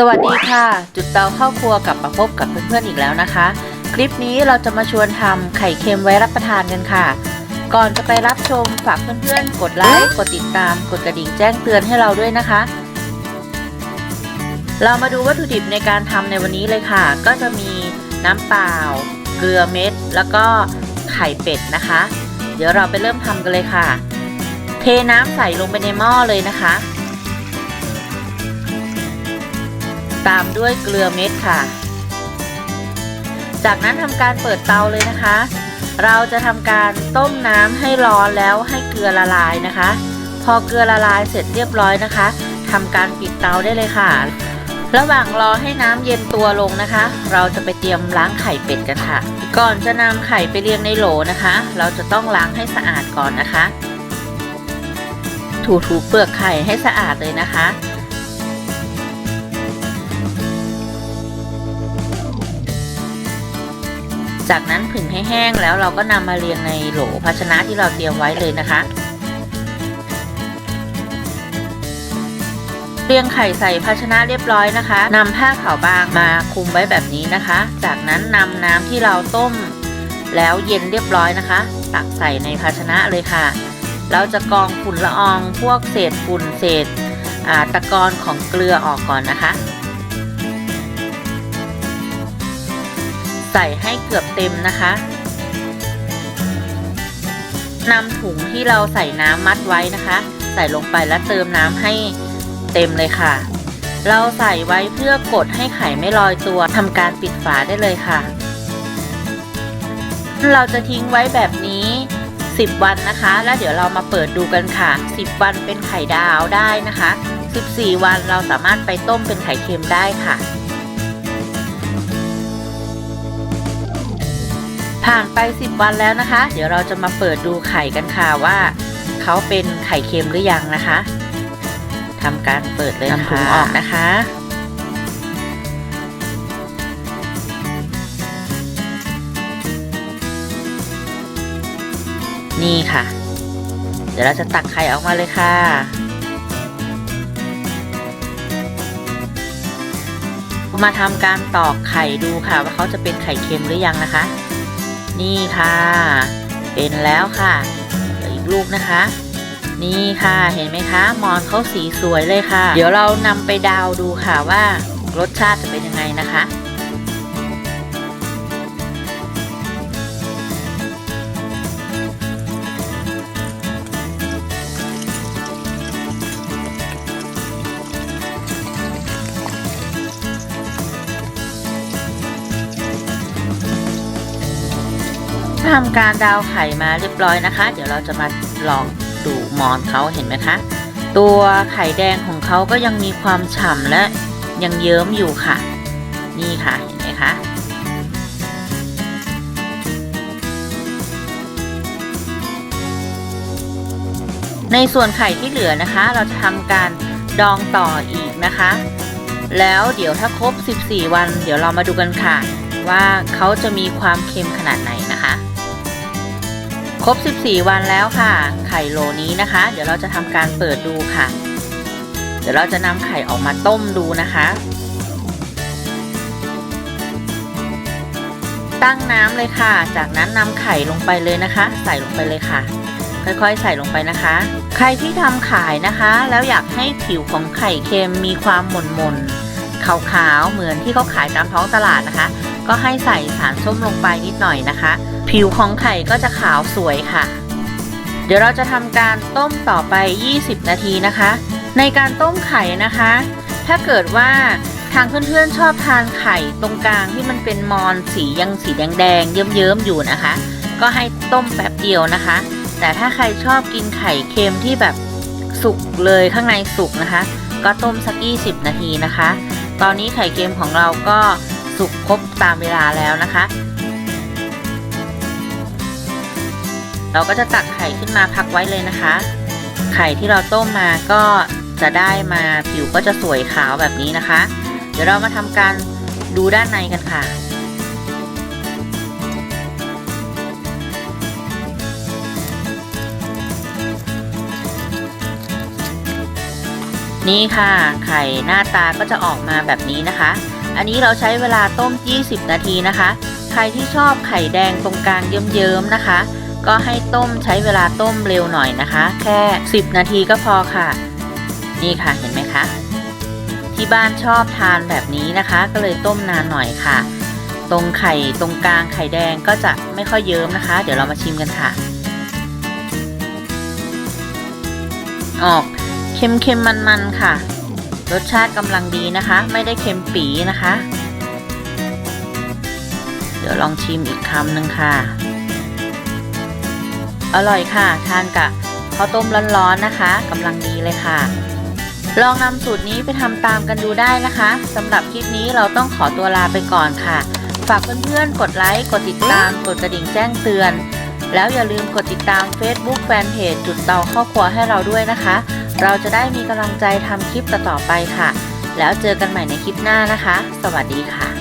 สวัสดีค่ะ จุดเตาเข้าครัวกลับมาพบกับเพื่อนๆอีกแล้วนะคะ คลิปนี้เราจะมาชวนทำไข่เค็มไว้รับประทานกันค่ะ ก่อนจะไปรับชมฝากเพื่อนๆ กดไลค์กดติดตาม กดกระดิ่งแจ้งเตือนให้เราด้วยนะคะ เรามาดูวัตถุดิบในการทำในวันนี้เลยค่ะ ก็จะมีน้ำเปล่า เกลือเม็ด แล้วก็ไข่เป็ดนะคะ เดี๋ยวเราไปเริ่มทำกันเลยค่ะ เทน้ำใส่ลงไปในหม้อเลยนะคะ ตามด้วยเกลือเม็ดค่ะ จากนั้นทำการเปิดเตาเลยนะคะ เราจะทำการต้มน้ำให้ร้อนแล้วให้เกลือละลายนะคะ พอเกลือละลายเสร็จเรียบร้อยนะคะทำการปิดเตาได้เลยค่ะ ระหว่างรอให้น้ำเย็นตัวลงนะคะ เราจะไปเตรียมล้างไข่เป็ดกันค่ะ ก่อนจะนำไข่ไปเรียงในโหลนะคะ เราจะต้องล้างให้สะอาดก่อนนะคะ ถูๆเปลือกไข่ให้สะอาดเลยนะคะ จากนั้นผึ่งให้แห้งแล้วเราก็นำมาเรียงในโหลภาชนะที่เราเตรียมไว้เลยนะคะ เรียงไข่ใส่ภาชนะเรียบร้อยนะคะนำผ้าขาวบางมาคลุมไว้แบบนี้นะคะ จากนั้นนำน้ำที่เราต้ม แล้วเย็นเรียบร้อยนะคะ ตักใส่ในภาชนะเลยค่ะ เราจะกรองฝุ่นละออง พวกเศษฝุ่นเศษตะกอนของเกลือออกก่อนนะคะ ใส่ให้เกือบเต็มนะคะนำถุงที่เราใส่น้ำมัดไว้นะคะ ใส่ลงไปแล้วเติมน้ำให้เต็มเลยค่ะ เราใส่ไว้เพื่อกดให้ไข่ไม่ลอยตัวทำการปิดฝาได้เลยค่ะ เราจะทิ้งไว้แบบนี้ 10 วันนะคะ แล้วเดี๋ยวเรามาเปิดดูกันค่ะ 10 วันเป็นไข่ดาวได้นะคะ 14 วันเราสามารถไปต้มเป็นไข่เค็มได้ค่ะ ผ่านไป 10 วันแล้วนะคะ เดี๋ยวเราจะมาเปิดดูไข่กันค่ะว่าเขาเป็นไข่เค็มหรือยังนะคะทำการเปิดเลยนะคะถุงออกนะคะนี่ค่ะ เดี๋ยวเราจะตักไข่ออกมาเลยค่ะ มาทำการตอกไข่ดูค่ะ ว่าเขาจะเป็นไข่เค็มหรือยังนะคะ นี่ค่ะ เป็นแล้วค่ะเหลืออีกลูกนะคะ นี่ค่ะเห็นไหมคะมอนเขาสีสวยเลยค่ะ เดี๋ยวเรานำไปดาวดูค่ะว่ารสชาติจะเป็นยังไงนะคะ ทำการดาวไข่มาเรียบร้อยนะคะ เดี๋ยวเราจะมาลองดูมอนเขาเห็นไหมคะ ตัวไข่แดงของเขาก็ยังมีความฉ่ำและยังเยิ้มอยู่ค่ะ นี่ค่ะเห็นไหมคะในส่วนไข่ที่เหลือนะคะ เราจะทำการดองต่ออีกนะคะ แล้วเดี๋ยวถ้าครบ 14 วัน เดี๋ยวเรามาดูกันค่ะ ว่าเขาจะมีความเค็มขนาดไหนนะคะ ครบ 14 วันแล้วค่ะ ไข่โลนี้นะคะ เดี๋ยวเราจะทำการเปิดดูค่ะ เดี๋ยวเราจะนำไข่ออกมาต้มดูนะคะ ตั้งน้ำเลยค่ะ จากนั้นนำไข่ลงไปเลยนะคะ ใส่ลงไปเลยค่ะ ค่อยๆ ใส่ลงไปนะคะ ใครที่ทำขายนะคะ แล้วอยากให้ผิวของไข่เค็มมีความหม่นๆขาวๆเหมือนที่เขาขายตามท้องตลาดนะคะ ก็ให้ใส่สารส้มลงไปนิดหน่อยนะคะ ผิวของไข่ก็จะขาวสวยค่ะ เดี๋ยวเราจะทำการต้มต่อไป 20 นาทีนะคะ ในการต้มไข่นะคะ ถ้าเกิดว่าทางเพื่อนๆชอบทานไข่ตรงกลางที่มันเป็นมอนสียังสีแดงๆเยิ้มๆอยู่นะคะ ก็ให้ต้มแป๊บเดียวนะคะ แต่ถ้าใครชอบกินไข่เค็มที่แบบสุกเลยข้างในสุกนะคะ ก็ต้มสัก 20 นาทีนะคะ ตอนนี้ไข่เค็มของเราก็ สุกครบตามเวลาแล้วนะคะ เราก็จะตักไข่ขึ้นมาพักไว้เลยนะคะ ไข่ที่เราต้มมาก็จะได้มาผิวก็จะสวยขาวแบบนี้นะคะ เดี๋ยวเรามาทำการดูด้านในกันค่ะนี่ค่ะ ไข่หน้าตาก็จะออกมาแบบนี้นะคะ อันนี้เราใช้เวลาต้ม 20 นาทีนะคะ ใครที่ชอบไข่แดงตรงกลางเยิ้มๆนะคะ ก็ให้ต้มใช้เวลาต้มเร็วหน่อยนะคะ แค่ 10 นาทีก็พอค่ะ นี่ค่ะเห็นไหมคะที่บ้านชอบทานแบบนี้นะคะ ก็เลยต้มนานหน่อยค่ะ ตรงไข่ตรงกลางไข่แดงก็จะไม่ค่อยเยิ้มนะคะ เดี๋ยวเรามาชิมกันค่ะ ออกเค็มๆมันๆค่ะ รสชาติกำลังดีนะคะ ไม่ได้เค็มปีนะคะ เดี๋ยวลองชิมอีกคำหนึ่งค่ะ อร่อยค่ะ ทานกับข้าวต้มร้อนๆนะคะกำลังดีเลยค่ะ ลองนำสูตรนี้ไปทำตามกันดูได้นะคะสำหรับคลิปนี้เราต้องขอตัวลาไปก่อนค่ะ ฝากเพื่อนๆ กดไลค์ กดติดตาม กดกระดิ่งแจ้งเตือน แล้วอย่าลืมกดติดตาม Facebook Fanpage จุดเตาครอบครัวให้เราด้วยนะคะ เราจะได้มีกำลังใจทำคลิปต่อๆไปค่ะ แล้วเจอกันใหม่ในคลิปหน้านะคะ สวัสดีค่ะ